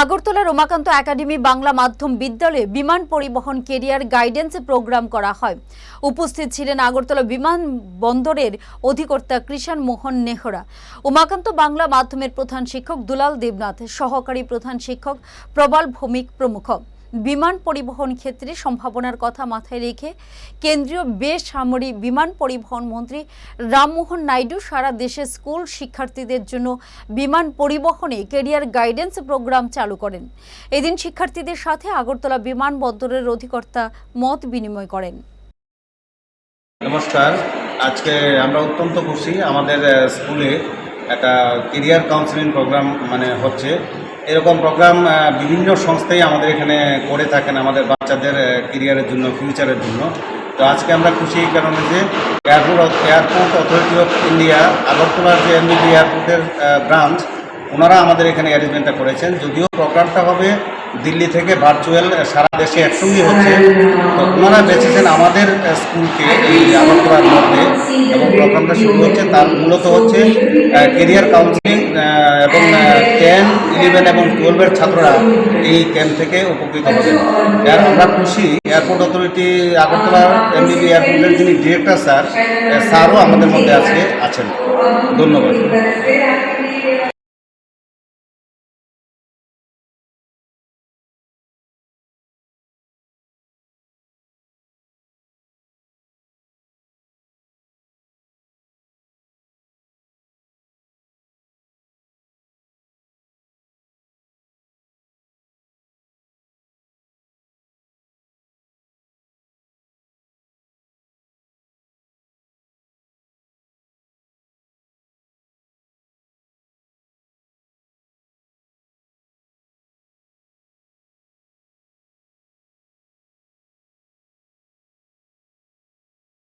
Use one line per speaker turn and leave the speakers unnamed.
Agartala Ramakanta academy Bangla মাধ্যম বিদ্যালয়ে বিমান পরিবহন কেরিয়ার গাইডেন্স প্রোগ্রাম করা হয়। উপস্থিত ছিলেন আগরতলা বিমান বন্দরের অধিকর্তা কৃষাণ মোহন নেহরা। উমাকান্ত বাংলা মাধ্যমের প্রধান শিক্ষক দুলাল দেবনাথ, সহকারী প্রধান শিক্ষক প্রবাল ভৌমিক প্রমুখ। বিমান পরিবহন ক্ষেত্রে সম্ভাবনার কথা মাথায় রেখে কেন্দ্রীয় বেসামরিক বিমান পরিবহন মন্ত্রী রামমোহন নাইডু সারা দেশে স্কুল শিক্ষার্থীদের জন্য বিমান পরিবহনে কেরিয়ার গাইডেন্স প্রোগ্রাম চালু করেন। এদিন শিক্ষার্থীদের সাথে আগরতলা বিমানবন্দরের অধিকর্তা মত বিনিময় করেন।
নমস্কার। আজকে আমরা অত্যন্ত খুশি। আমাদের স্কুলে একটা কেরিয়ার কাউন্সিলিং প্রোগ্রাম মানে হচ্ছে। এরকম প্রোগ্রাম বিভিন্ন সংস্থাই আমাদের এখানে করে থাকেন আমাদের বাচ্চাদের কেরিয়ারের জন্য ফিউচারের জন্য। তো আজকে আমরা খুশি এই কারণে যে airport airport authority of India আগরতলার যে এমবিবি এয়ারপোর্টের ব্রাঞ্চ ওনারা আমাদের এখানে অ্যারেঞ্জমেন্টটা করেছেন। যদিও প্রোগ্রামটা হবে দিল্লি থেকে ভার্চুয়াল সারা দেশে একসঙ্গে হচ্ছে। তো ওনারা বেছেছেন আমাদের স্কুলকে এই আগরতলার প্রোগ্রামটা শুরু হচ্ছে, তার মূলত হচ্ছে কেরিয়ার কাউন্সিলিং এবং টেন ইলেভেন এবং টুয়েলভের ছাত্ররা এই ক্যাম্প থেকে উপকৃত হবেন আর আমরা খুশি এয়ারপোর্ট অথরিটি আগরতলা এমবিবি এয়ারপোর্টের যিনি ডিরেক্টর স্যার স্যারও আমাদের মধ্যে আজকে আছেন। ধন্যবাদ।